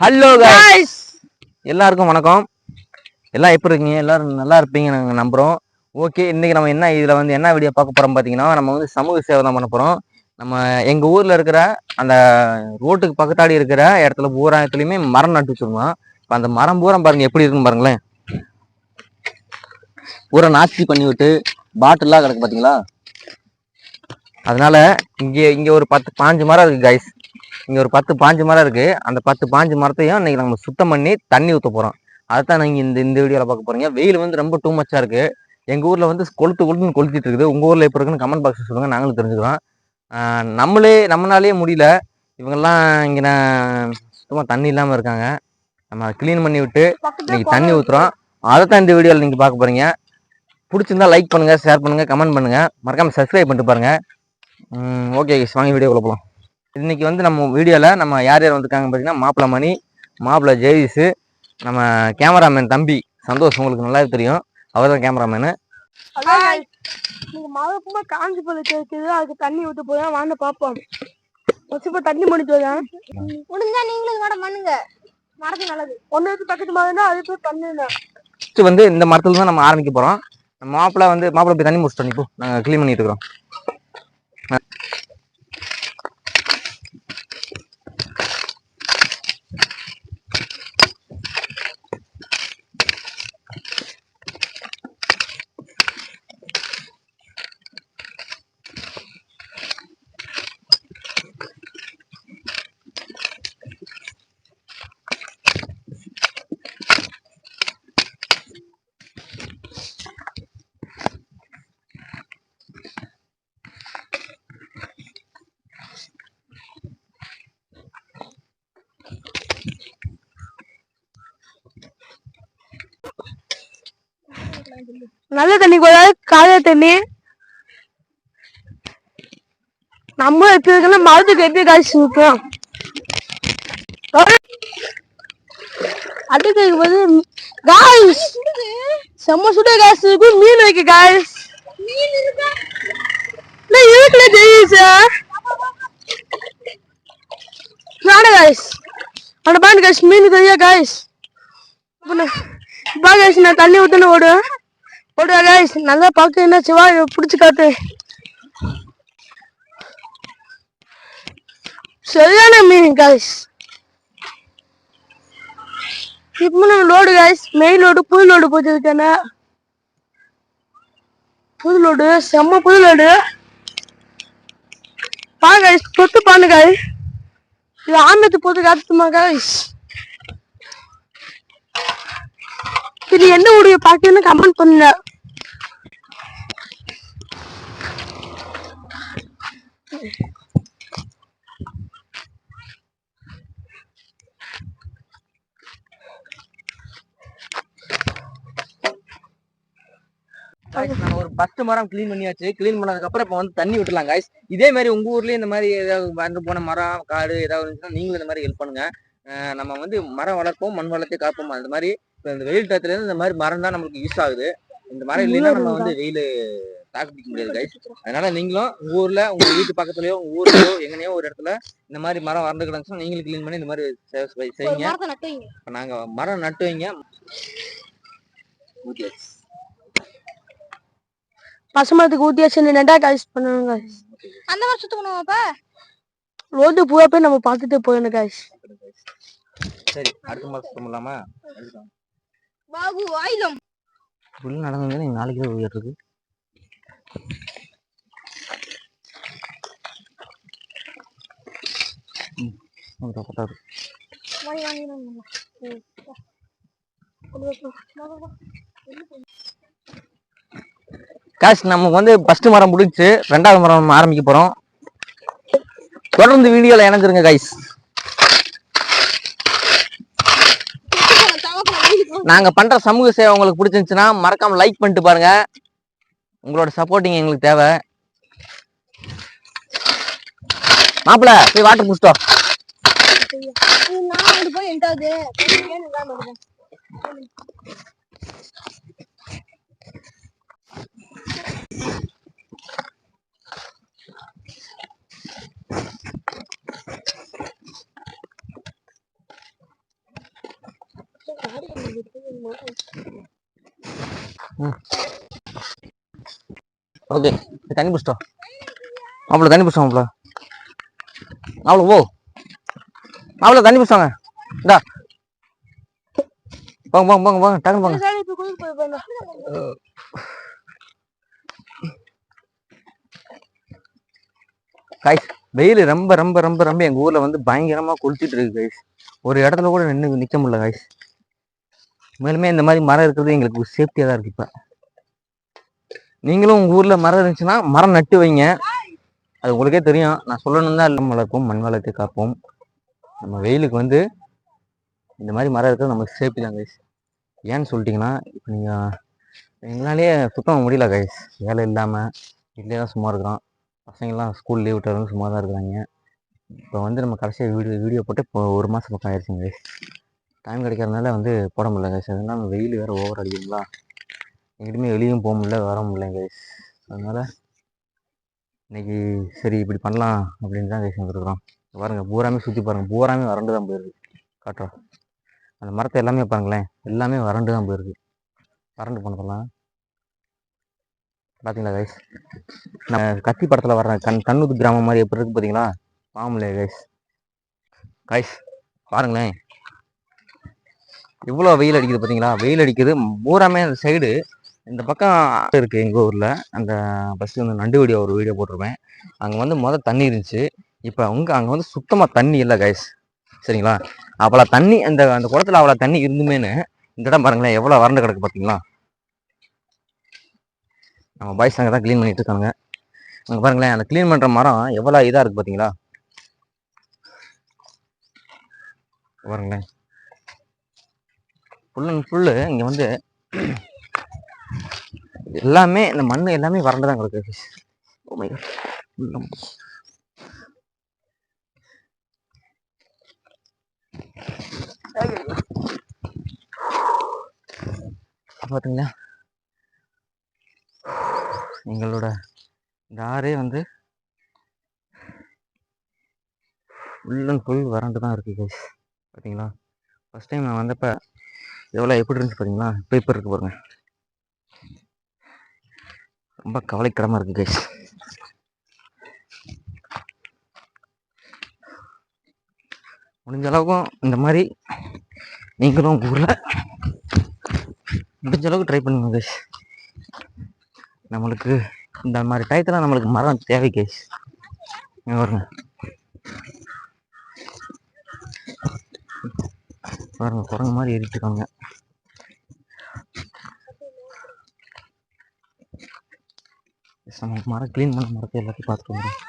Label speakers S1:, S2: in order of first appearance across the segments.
S1: Hello guys. எல்லாருக்கும் வணக்கம். எல்லாம் எப்படி இருக்கீங்க? எல்லாரும் நல்லா இருப்பீங்க நாங்கள் நம்புகிறோம் ஓகே இன்னைக்கு நம்ம என்ன இதில் வந்து என்ன வீடியோ பார்க்க போகிறோம் பார்த்தீங்கன்னா நம்ம வந்து சமூக சேவை தான் பண்ண போகிறோம் நம்ம எங்கள் ஊரில் இருக்கிற அந்த ரோட்டுக்கு பக்கத்தாடி இருக்கிற இடத்துல பூரா இடத்துலையுமே மரம் நட்டு வச்சுருந்தோம். இப்போ அந்த மரம் பூரா பாருங்க எப்படி இருக்குன்னு பாருங்களேன். பூரா நாஸ்தி பண்ணி விட்டு பாட்டிலாக கிடக்கு பார்த்தீங்களா அதனால இங்கே இங்கே ஒரு பத்து பாஞ்சு மரம் இருக்குது கைஸ் இங்கே ஒரு பத்து பாஞ்சு மரம் இருக்குது அந்த பத்து பாஞ்சு மரத்தையும் இன்னைக்கு நம்ம சுத்தம் பண்ணி தண்ணி ஊற்ற போகிறோம் அதைத்தான் நீங்கள் இந்த இந்த வீடியோவில் பார்க்க போகிறீங்க வெயில் வந்து ரொம்ப டூ மச்சாக இருக்குது எங்கள் ஊரில் வந்து கொளுத்து கொளுத்துன்னு கொளுத்திட்டு இருக்குது. உங்கள் ஊரில் எப்படி இருக்குன்னு கமெண்ட் பாக்ஸில் சொல்லுங்கள் நாங்களும் தெரிஞ்சுக்கிறோம். நம்மளே நம்மளாலே முடியல. இவங்கெல்லாம் இங்கே சுத்தமாக தண்ணி இல்லாமல் இருக்காங்க. நம்ம க்ளீன் பண்ணி விட்டு இன்னைக்கு தண்ணி ஊற்றுறோம் அதை தான் இந்த வீடியோவில் நீங்கள் பார்க்க போகிறீங்க பிடிச்சிருந்தா லைக் பண்ணுங்கள் ஷேர் பண்ணுங்கள் கமெண்ட் பண்ணுங்கள் மறக்காமல் சப்ஸ்கிரைப் பண்ணிட்டு பாருங்கள் ஓகே வாங்க வீடியோக்குள்ள போகலாம் இன்னைக்கு வந்து நம்ம வீடியோவில் நம்ம யார் யார் வந்திருக்காங்க பார்த்தீங்கன்னா மாப்பிள மணி மாப்பிள ஜெயதீஷ் நம்ம கேமராமேன் தம்பி சந்தோஷ் உங்களுக்கு நல்லா தெரியும். அவர் தான் கேமராமேனு
S2: மழை ரொம்ப காஞ்சி போல கேக்குது அதுக்கு தண்ணி ஊத்த போதா வாங்க பாப்போம். வச்சுப்போ தண்ணி முடிச்சு போதா
S3: முடிஞ்சா நீங்களும் இதோட பண்ணுங்க. மரத்து நல்லது.
S2: ஒன்னு வச்சு பக்கத்து மாதிரி அது போய் பண்ணுங்க.
S1: ஃபஸ்ட்டு வந்து இந்த மரத்துல தான் நம்ம ஆரம்பிக்க போகிறோம் மாப்பிள வந்து மாப்பிள போய் தண்ணி முடிச்சிட்டோம் இப்போ நாங்கள் க்ளீன் பண்ணிட்டு இருக்கிறோம்.
S2: நல்ல தண்ணி கூடாது காய தண்ணி. நம்ம இருக்கிறதுல மரத்துக்கு எப்படி காய்ச்சி ஊற்றோம் அடுத்து வந்து காய்ஸ் செம்ம சுட காசு இருக்கும் மீன் வைக்க காய்ஸ் இருக்குல்ல ஜெயிச்சா நாட காய்ஸ் அந்த பாண்டு காய்ஸ் மீன் தெரியா காய்ஸ் பா காய்ஸ் நான் தண்ணி ஊத்துன்னு ஓடுவேன் ஓடுவா காய்ஸ் நல்லா பார்க்க என்ன சிவா பிடிச்சி காட்டு. சரியான மீன் காய்ஸ் இப்போ நம்ம லோடு காய்ஸ் மெயின் லோடு புது லோடு போச்சுருக்கானே புது லோடு செம்ம புது லோடு பா காய்ஸ் தொட்டு பாருங்க காய்ஸ் இது ஆமத்து போட்டு காத்துமா காய்ஸ் இது என்ன வீடியோ பார்க்கணும்னு கமெண்ட் பண்ணுங்க.
S1: நான் ஒரு பத்து மரம் க்ளீன் பண்ணியாச்சு. கிளீன் பண்ணதுக்கு அப்புறம் இப்போ வந்து தண்ணி விட்டுலாம் காய்ஸ் இதே மாதிரி உங்க ஊர்லயே இந்த மாதிரி ஏதாவது வந்து போன மரம் காடு ஏதாவது இருந்துச்சுன்னா நீங்களும் இந்த மாதிரி ஹெல்ப் பண்ணுங்க. நம்ம வந்து மரம் வளர்ப்போம் மண் வளர்த்தே காப்போம். அந்த மாதிரி இப்போ இந்த வெயில் டயத்துல இருந்து இந்த மாதிரி மரம் தான் நமக்கு யூஸ் ஆகுது. இந்த மரம் இல்லைன்னா நம்ம வந்து வெயில் தாக்கு பிடிக்க முடியாது கைஸ் அதனால நீங்களும் உங்க ஊர்ல உங்க வீட்டு பக்கத்துலயோ உங்க ஊர்லயோ எங்கனையோ ஒரு இடத்துல இந்த மாதிரி மரம் வளர்ந்து கிடந்துச்சுன்னா நீங்களும் க்ளீன் பண்ணி இந்த மாதிரி செய்யுங்க. இப்ப நாங்க மரம் நட்டு வைங்க.
S2: பசுமரத்துக்கு ஊத்தியாச்சு நெண்டா காய்ஸ் பண்ணுங்க
S3: அந்த மாதிரி சுத்தம் பண்ணுவாப்ப
S2: ரோடு பூரா போய் நம்ம பார்த்துட்டு போயிடணும் காய்ஸ்
S1: சரி அடுத்த மாதம் சுத்தம் இல்லாம
S3: பாபு ஆயுதம்.
S1: உள்ள நடந்தது நீங்க நாளைக்கு தான் இருக்கு. ம், நமக்கு வந்து ஃபர்ஸ்ட் மரம் முடிஞ்சுச்சு ரெண்டாவது மரம் ஆரம்பிக்க போறோம். தொடர்ந்து வீடியோல இணைஞ்சிருங்க கைஸ் நாங்கள் பண்ணுற சமூக சேவை உங்களுக்கு பிடிச்சிருந்துச்சுன்னா மறக்காமல் லைக் பண்ணிட்டு பாருங்கள் உங்களோட சப்போர்ட்டிங் எங்களுக்கு தேவை. மாப்பிள போய் வாட்டர் புடிச்சிட்டோம்
S3: இது நான் அங்கிட்டு போய் எண்டாவது ஏன் இல்லாம இருக்கேன்
S1: ஓகே தண்ணி பிடிச்சிட்டோம் அவ்வளோ தண்ணி பிடிச்சோம் அவ்வளோ அவ்வளோ ஓ அவ்வளோ தண்ணி பிடிச்சாங்க இந்தா. போங்க போங்க போங்க போங்க. டக்குனு போங்க. கைஸ் வெயில் ரொம்ப ரொம்ப ரொம்ப ரொம்ப எங்க ஊர்ல வந்து பயங்கரமா கொளுத்திட்டு இருக்கு கைஸ் ஒரு இடத்துல கூட நின்று நிக்க முடியல கைஸ் மேலுமே இந்த மாதிரி மரம் இருக்கிறது எங்களுக்கு சேஃப்டியாக தான் இருக்குது இப்போ. நீங்களும் உங்கள் ஊரில் மரம் இருந்துச்சுன்னா மரம் நட்டு வைங்க. அது உங்களுக்கே தெரியும். நான் சொல்லணும் தான் எல்லாம் வளர்ப்போம் மண் வளர்த்து காப்போம். நம்ம வெயிலுக்கு வந்து இந்த மாதிரி மரம் இருக்கிறது நமக்கு சேஃப்டி தான் கைஸ் ஏன்னு சொல்லிட்டிங்கன்னா இப்போ நீங்கள் எங்களாலேயே சுத்தம் முடியல கைஸ் வேலை இல்லாமல் வீட்டிலே தான் சும்மா இருக்கிறோம். பசங்கள்லாம் ஸ்கூல் லீவ் விட்டு சும்மா தான் இருக்கிறாங்க. இப்போ வந்து நம்ம கடைசியாக வீடியோ வீடியோ போட்டு இப்போ ஒரு மாதம் பக்கம் ஆயிடுச்சுங்க கைஸ் டைம் கிடைக்கிறதுனால வந்து போட முடியல கைஸ் அதனால வெயில் வேறு ஓவர் அடிக்குங்களா எங்கிட்டுமே வெளியும் போக முடியல வர முடியல கைஸ் அதனால் இன்னைக்கு சரி இப்படி பண்ணலாம் அப்படின்னு தான் கைஸ் வந்துருக்குறோம் பாருங்கள் பூராமே சுற்றி பாருங்கள் பூராமே வறண்டு தான் போயிருக்கு. காட்டுறோம் அந்த மரத்தை எல்லாமே பாருங்களேன். எல்லாமே வறண்டு தான் போயிருக்கு. வறண்டு போனதெல்லாம் பார்த்தீங்களா கைஸ் நம்ம கத்தி படத்தில் வர்ற கண் கண்ணுத்து கிராமம் மாதிரி எப்படி இருக்குது பார்த்தீங்களா பாம்புலையே கைஸ் கைஸ் பாருங்களேன். இவ்வளோ வெயில் அடிக்குது பார்த்தீங்களா? வெயில் அடிக்குது. பூராமே அந்த சைடு இந்த பக்கம் இருக்குது எங்கள் ஊரில். அந்த ஃபஸ்ட்டு வந்து நண்டு வீடியோ ஒரு வீடியோ போட்டிருப்பேன். அங்கே வந்து மொதல் தண்ணி இருந்துச்சு. இப்போ அங்கே அங்கே வந்து சுத்தமாக தண்ணி இல்லை கைஸ் சரிங்களா? அவ்வளோ தண்ணி அந்த அந்த குளத்துல அவ்வளோ தண்ணி இருந்துமேனு இந்த இடம் பாருங்களேன் எவ்வளோ வறண்டு கிடக்கு பார்த்தீங்களா? நம்ம பாய்ஸ் அங்கே தான் க்ளீன் பண்ணிட்டு இருக்காங்க அங்கே பாருங்களேன் அந்த க்ளீன் பண்ணுற மரம் எவ்வளோ இதாக இருக்குது பார்த்தீங்களா? பாருங்களேன். ஃபுல் அண்ட் ஃபுல்லு இங்கே வந்து எல்லாமே இந்த மண் எல்லாமே வறண்டு தான் கிடக்கு. Oh பார்த்தீங்களா எங்களோட இந்த ஆறே வந்து ஃபுல் அண்ட் ஃபுல் வறண்டு தான் இருக்குது கைஸ் பார்த்தீங்களா ஃபஸ்ட் டைம் நான் வந்தப்போ எவ்வளோ எப்படி இருந்துச்சு பார்த்தீங்களா இப்போ இருக்குது இருக்கு பாருங்க. ரொம்ப கவலைக்கிடமாக இருக்குது கைஸ் முடிஞ்ச அளவுக்கும் இந்த மாதிரி நீங்களும் உங்கள் ஊரில் முடிஞ்ச அளவுக்கு ட்ரை பண்ணுங்க கைஸ் நம்மளுக்கு இந்த மாதிரி டயத்தில் நம்மளுக்கு மரம் தேவை கைஸ் இங்க பாருங்க. பாருங்க குரங்கு மாதிரி ஏறிட்டு இருக்காங்க Yes, நம்ம மரம் க்ளீன் பண்ண மரத்தை எல்லாத்தையும் பார்த்துட்டு வந்துடும்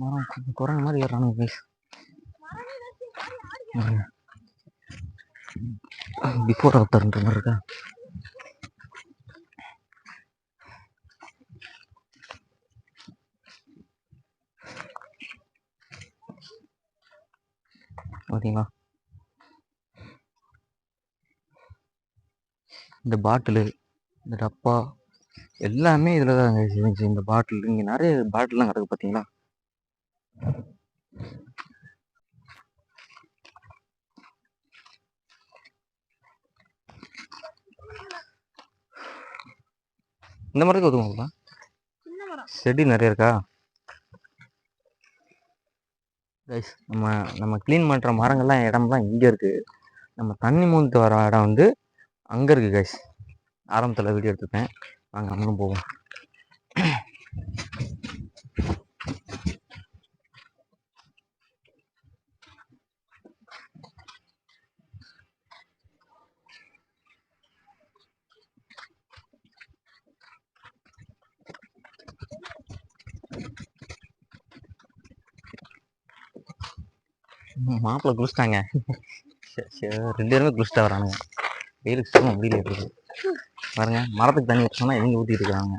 S1: மரம் கு- குரங்கு மாதிரி ஏறானுங்க கைஸ் பிஃபோர் ஆஃப்டர்ன்ற மாதிரி இருக்கா? ஓகேங்களா? இந்த பாட்டிலு இந்த டப்பா எல்லாமே இதில் தான் இருந்துச்சு இந்த பாட்டில் இங்கே நிறைய பாட்டில்லாம் கிடக்கு பார்த்தீங்களா இந்த மரத்துக்கு ஒதுக்குங்களா செடி நிறைய இருக்கா? கைஸ் நம்ம நம்ம க்ளீன் பண்ணுற மரங்கள்லாம் இடம்லாம் இங்கே இருக்குது நம்ம தண்ணி மூந்து வர இடம் வந்து அங்கே இருக்குது கைஸ் ஆரம்பத்தில் வீடியோ எடுத்துப்பேன் நாங்கள் நம்மளும் போவோம். மாப்பிள்ளை குளிச்சிட்டாங்க. சரி சரி ரெண்டு பேருமே குளிச்சிட்டா வரானுங்க. வெயிலுக்கு சுத்தமாக முடியல இருக்குது பாருங்க மரத்துக்கு தண்ணி ஊற்றோம்னா இவங்க ஊற்றிட்டு இருக்காங்க.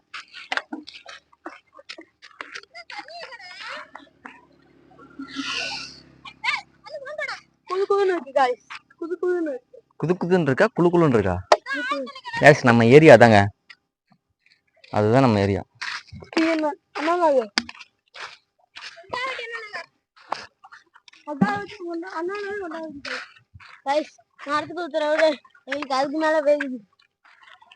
S2: குழுன்னு இருக்கு குழு குழுன்னு இருக்கு.
S1: குது ஏஸ் நம்ம ஏரியா தாங்க அதுதான் நம்ம ஏரியா
S3: கைஸ் நான் அடுத்து ஊத்துறவரு எங்களுக்கு அதுக்கு மேல வேகுது
S2: தண்ணி அது வருது guys. வாங்க guys.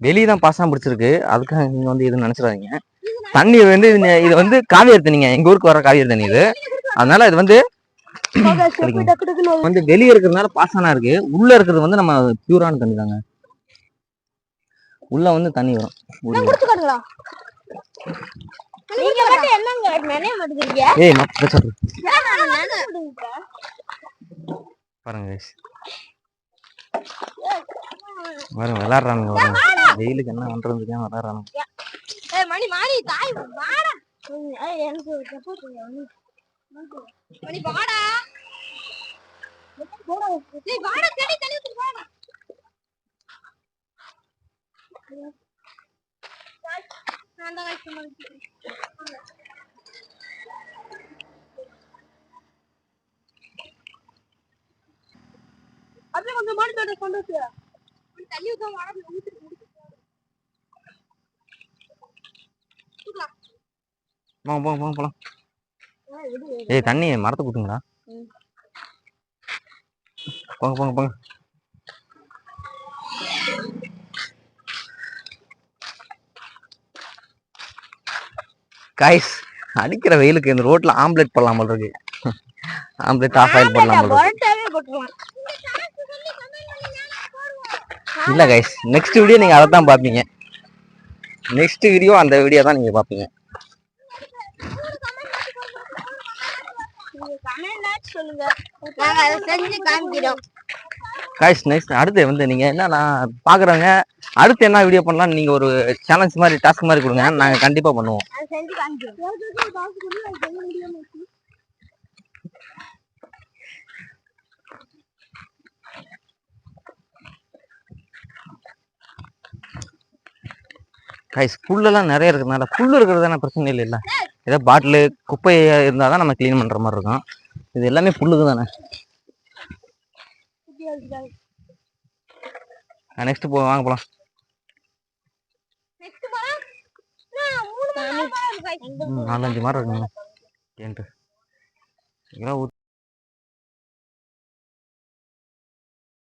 S1: வெளியே தான் பாசம் பிடிச்சிருக்கு. அதுக்காக நீங்க வந்து எதுவும் நினைச்சிடாதீங்க. தண்ணி வந்து இது இது வந்து காவேரி தண்ணிங்க எங்க ஊருக்கு வர காவேரி தண்ணி இது. அதனால இது வந்து. வந்து வெளியே இருக்கிறதுனால பாசனா இருக்கு. உள்ள இருக்கிறது வந்து நம்ம பியூரான தண்ணி தாங்க. உள்ள வந்து தண்ணி வரும். பாருங்க பாருங்க விளாடுறானுங்க பாருங்க வெயிலுக்கு என்ன பண்றதுக்கு விளாடுறானுங்க
S3: மணி மாறி தாய் வாடா. ஏய் எனக்கு ஒரு தப்பு மணி வாடா. டேய் வாடா தண்ணி தண்ணி ஊத்து வாடா. நான் தான் guys சும்மா
S2: அப்படியே கொஞ்சம் மாடி தோட்ட கொண்டு
S3: தண்ணி ஊத்த வாடா ஊத்து ஊத்து
S1: போங்க போங்க போலாம். ஏய் தண்ணி மரத்தை குத்துங்கடா
S3: ம்.
S1: போங்க போங்க போங்க. கைஸ் அடிக்கிற வெயிலுக்கு இந்த ரோட்ல ஆம்லெட் போடலாம் போல இருக்கு. ஆம்லெட் ஆஃப் ஆயில் போடலாம் போல இருக்கு. இல்லை கைஸ் நெக்ஸ்ட் வீடியோ நீங்கள் அதை தான் பார்ப்பீங்க. நெக்ஸ்ட் வீடியோ அந்த வீடியோ தான் நீங்கள் பார்ப்பீங்க.
S3: நீங்க கமெண்ட்
S1: கைஸ் நெக்ஸ்ட் அடுத்து வந்து நீங்கள் என்ன நான் பாக்குறவங்க அடுத்து என்ன வீடியோ பண்ணலாம் நீங்கள் ஒரு சேலஞ்ச் மாதிரி டாஸ்க் மாதிரி கொடுங்க. நாங்கள் கண்டிப்பாக பண்ணுவோம். கைஸ் புல்லெல்லாம் நிறைய இருக்கிறதுனால புல்லு இருக்கிறது தானே பிரச்சனை இல்லை இல்ல ஏதோ பாட்டிலு குப்பை இருந்தால் தான் நம்ம க்ளீன் பண்ற மாதிரி இருக்கும். இது எல்லாமே புல்லுக்கு தானே. நெக்ஸ்ட் போ வாங்க போலாம்.
S3: நெக்ஸ்ட் போலாம் நான் மூணு மணி நேரம்
S1: ம், நாலஞ்சு மரம் இருக்குங்க கேன்ட்டு இதெல்லாம்